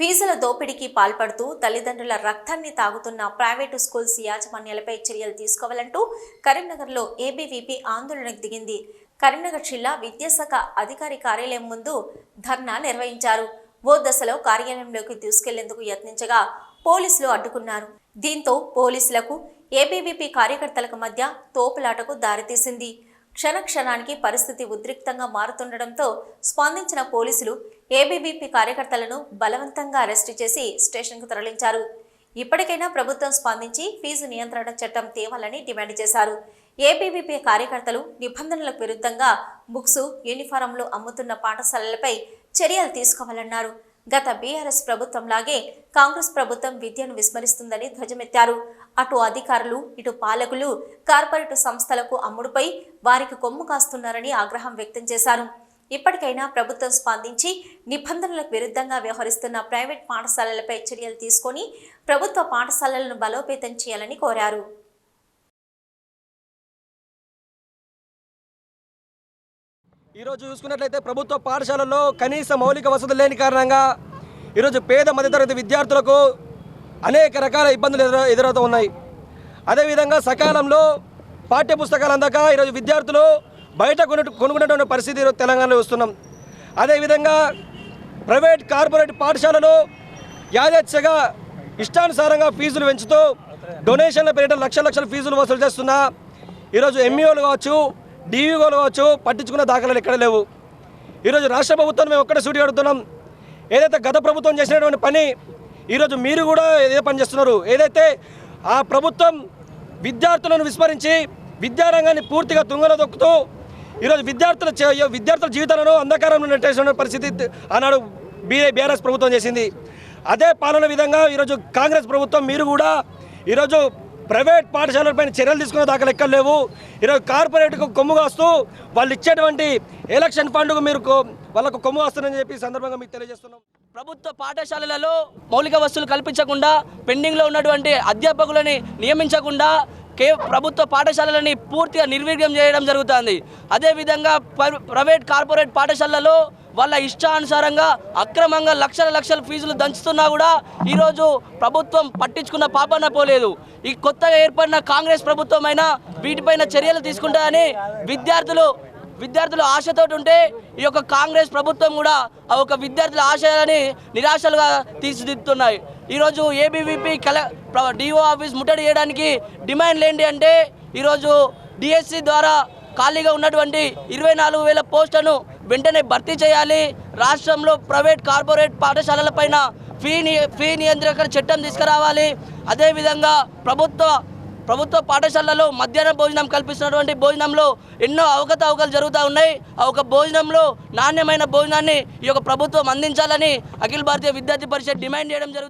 ఫీజుల దోపిడీకి పాల్పడుతూ తల్లిదండ్రుల రక్తాన్ని తాగుతున్న ప్రైవేటు స్కూల్స్ యాజమాన్యాలపై చర్యలు తీసుకోవాలంటూ కరీంనగర్లో ఏబీవీపీ ఆందోళనకు దిగింది. కరీంనగర్ జిల్లా విద్యాశాఖ అధికారి కార్యాలయం ముందు ధర్నా నిర్వహించారు. ఓ దశలో కార్యాలయంలోకి తీసుకెళ్ళేందుకు యత్నించగా పోలీసులు అడ్డుకున్నారు. దీంతో పోలీసులకు ఏబీవీపీ కార్యకర్తలకు మధ్య తోపులాటకు దారితీసింది. క్షణ క్షణానికి పరిస్థితి ఉద్రిక్తంగా మారుతుండటంతో స్పందించిన పోలీసులు ఏబీవీపీ కార్యకర్తలను బలవంతంగా అరెస్టు చేసి స్టేషన్కు తరలించారు. ఇప్పటికైనా ప్రభుత్వం స్పందించి ఫీజు నియంత్రణ చట్టం తేవాలని డిమాండ్ చేశారు. ఏబీవీపీ కార్యకర్తలు నిబంధనలకు విరుద్ధంగా బుక్స్ యూనిఫారంలు అమ్ముతున్న పాఠశాలలపై చర్యలు తీసుకోవాలన్నారు. గత బీఆర్ఎస్ ప్రభుత్వంలాగే కాంగ్రెస్ ప్రభుత్వం విద్యను విస్మరిస్తుందని ధ్వజమెత్తారు. అటు అధికారులు ఇటు పాలకులు కార్పొరేట్ సంస్థలకు అమ్ముడుపై వారికి కొమ్ము కాస్తున్నారని ఆగ్రహం వ్యక్తం చేశారు. ఇప్పటికైనా ప్రభుత్వం స్పందించి నిబంధనలకు విరుద్ధంగా వ్యవహరిస్తున్న ప్రైవేట్ పాఠశాలలపై చర్యలు తీసుకొని ప్రభుత్వ పాఠశాలలను బలోపేతం చేయాలని కోరారు. ఈరోజు చూసుకున్నట్లయితే ప్రభుత్వ పాఠశాలల్లో కనీస మౌలిక వసతులు లేని కారణంగా ఈరోజు పేద మధ్యతరగతి విద్యార్థులకు అనేక రకాల ఇబ్బందులు ఎదుర ఎదురవుతూ ఉన్నాయి. అదేవిధంగా సకాలంలో పాఠ్య పుస్తకాలు అందక ఈరోజు విద్యార్థులు బయట కొను కొనుక్కునేటువంటి పరిస్థితి ఈరోజు తెలంగాణలో వస్తున్నాం అదేవిధంగా ప్రైవేట్ కార్పొరేట్ పాఠశాలలో యాదచ్ఛగా ఇష్టానుసారంగా ఫీజులు పెంచుతూ డొనేషన్ల పేరిట లక్షల లక్షల ఫీజులు వసూలు చేస్తున్నా ఈరోజు ఎంఈఓలు కావచ్చు డిఈఓలు కావచ్చు పట్టించుకున్న దాఖలాలు ఎక్కడ లేవు. ఈరోజు రాష్ట్ర ప్రభుత్వం మేము ఒక్కటే సూటి అడుగుతున్నాం. ఏదైతే గత ప్రభుత్వం చేసినటువంటి పని ఈరోజు మీరు కూడా ఏదే పని చేస్తున్నారు. ఏదైతే ఆ ప్రభుత్వం విద్యార్థులను విస్మరించి విద్యారంగాన్ని పూర్తిగా తుంగలో దొక్కుతూ ఈరోజు విద్యార్థుల విద్యార్థుల జీవితాలను అంధకారంలో నెట్టేసిన పరిస్థితి ఆనాడు బీఏ బీఆర్ఎస్ ప్రభుత్వం చేసింది. అదే పాలన విధంగా ఈరోజు కాంగ్రెస్ ప్రభుత్వం మీరు కూడా ఈరోజు ప్రైవేట్ పాఠశాలలపైన చర్యలు తీసుకునే దాకా లెక్కలు లేవు. ఈరోజు కార్పొరేట్కు కొమ్ము కాస్తూ వాళ్ళు ఇచ్చేటువంటి ఎలక్షన్ ఫండ్కు మీరు వాళ్ళకు కొమ్ము వస్తుందని చెప్పి సందర్భంగా మీకు తెలియజేస్తున్నాం. ప్రభుత్వ పాఠశాలలలో మౌలిక వసతులు కల్పించకుండా పెండింగ్లో ఉన్నటువంటి అధ్యాపకులని నియమించకుండా కే ప్రభుత్వ పాఠశాలలని పూర్తిగా నిర్వీర్యం చేయడం జరుగుతుంది. అదేవిధంగా ప్ర- ప్రైవేట్ కార్పొరేట్ పాఠశాలలో వాళ్ళ ఇష్టానుసారంగా అక్రమంగా లక్షల లక్షల ఫీజులు దంచుతున్నా కూడా ఈరోజు ప్రభుత్వం పట్టించుకున్న పాపన పోలేదు. ఈ కొత్తగా ఏర్పడిన కాంగ్రెస్ ప్రభుత్వం అయినా వీటిపైన చర్యలు తీసుకుంటారని విద్యార్థులు విద్యార్థులు ఆశతో ఉంటే ఈ యొక్క కాంగ్రెస్ ప్రభుత్వం కూడా ఆ ఒక విద్యార్థుల ఆశయాలని నిరాశలుగా తీర్చిదిద్దుతున్నాయి. ఈరోజు ఏబీవీపీ కల డిఓ ఆఫీస్ ముట్టడి చేయడానికి డిమాండ్లు ఏంటి అంటే ఈరోజు డిఎస్సి ద్వారా ఖాళీగా ఉన్నటువంటి ఇరవై నాలుగు వేల పోస్టులను వెంటనే భర్తీ చేయాలి. రాష్ట్రంలో ప్రైవేట్ కార్పొరేట్ పాఠశాలలపైన ఫీ ని ఫీ నియంత్రణ చట్టం తీసుకురావాలి. అదేవిధంగా ప్రభుత్వ ప్రభుత్వ పాఠశాలలో మధ్యాహ్నం భోజనం కల్పిస్తున్నటువంటి భోజనంలో ఎన్నో అవకతవకలు జరుగుతూ ఉన్నాయి. ఆ ఒక భోజనంలో నాణ్యమైన భోజనాన్ని ఈ యొక్క ప్రభుత్వం అందించాలని అఖిల భారతీయ విద్యార్థి పరిషత్ డిమాండ్ చేయడం జరుగుతుంది